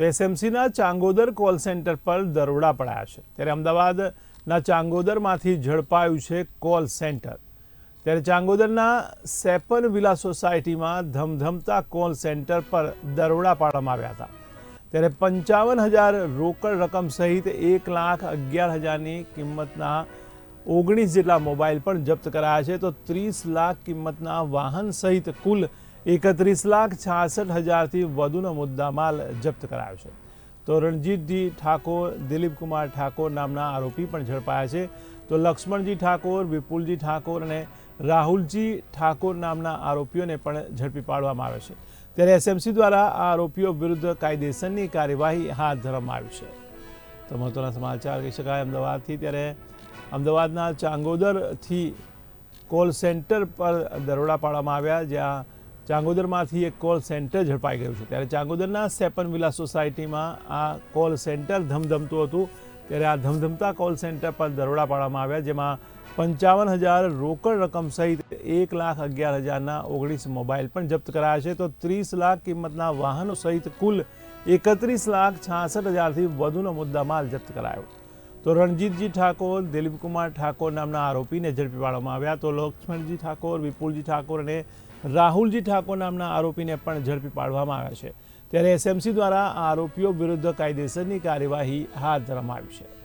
તો એસએમસીના Changodar call centre પર દરોડા પડાયા છે. ત્યારે અમદાવાદના ચાંગોદરમાંથી ઝડપાયું છે કોલ સેન્ટર. ત્યારે ચાંગોદરના સેપન વિલા સોસાયટીમાં ધમધમતા કોલ સેન્ટર પર દરોડા પાડવામાં આવ્યા હતા. ત્યારે પંચાવન હજાર રોકડ રકમ સહિત એક લાખ અગિયાર હજારની કિંમતના ઓગણીસ જેટલા મોબાઈલ પણ જપ્ત કરાયા છે. તો ત્રીસ લાખ કિંમતના વાહન સહિત કુલ એકત્રીસ લાખ છાસઠ હજારથી વધુનો મુદ્દામાલ જપ્ત કરાયો છે. તો રણજીતજી ઠાકોર, દિલીપકુમાર ઠાકોર નામના આરોપી પણ ઝડપાયા છે. તો લક્ષ્મણજી ઠાકોર, વિપુલજી ઠાકોર અને રાહુલજી ઠાકોર નામના આરોપીઓને પણ ઝડપી પાડવામાં આવે છે. ત્યારે એસએમસી દ્વારા આ આરોપીઓ વિરુદ્ધ કાયદેસરની કાર્યવાહી હાથ ધરવામાં આવી છે. તો મહત્વના સમાચાર કહી શકાય, અમદાવાદથી ત્યારે અમદાવાદના ચાંગોદરથી કોલ સેન્ટર પર દરોડા પાડવામાં આવ્યા, જ્યાં ચાંગોદરમાંથી એક કોલ સેન્ટર ઝડપાઈ ગયું છે. ત્યારે ચાંગોદરના સેપન વિલા સોસાયટીમાં આ કોલ સેન્ટર ધમધમતું હતું. ત્યારે આ ધમધમતા કોલ સેન્ટર પર દરોડા પાડવામાં આવ્યા, જેમાં પંચાવન હજાર રોકડ રકમ સહિત એક લાખ અગિયાર હજારના ઓગણીસ મોબાઈલ પણ જપ્ત કરાયા છે. તો ત્રીસ લાખ કિંમતના વાહનો સહિત કુલ એકત્રીસ લાખ છાસઠ હજારથી વધુનો મુદ્દામાલ જપ્ત કરાયો. તો રણજીતજી ઠાકોર, દિલીપકુમાર ઠાકોર નામના આરોપીને ઝડપી પાડવામાં આવ્યા. તો લક્ષ્મણજી ઠાકોર, વિપુલજી ઠાકોર અને રાહુલજી ઠાકોર નામના આરોપીને પણ ઝડપી પાડવામાં આવ્યા છે. ત્યારે એસએમસી દ્વારા આરોપીઓ વિરુદ્ધ કાયદેસરની કાર્યવાહી હાથ ધરવામાં આવી છે.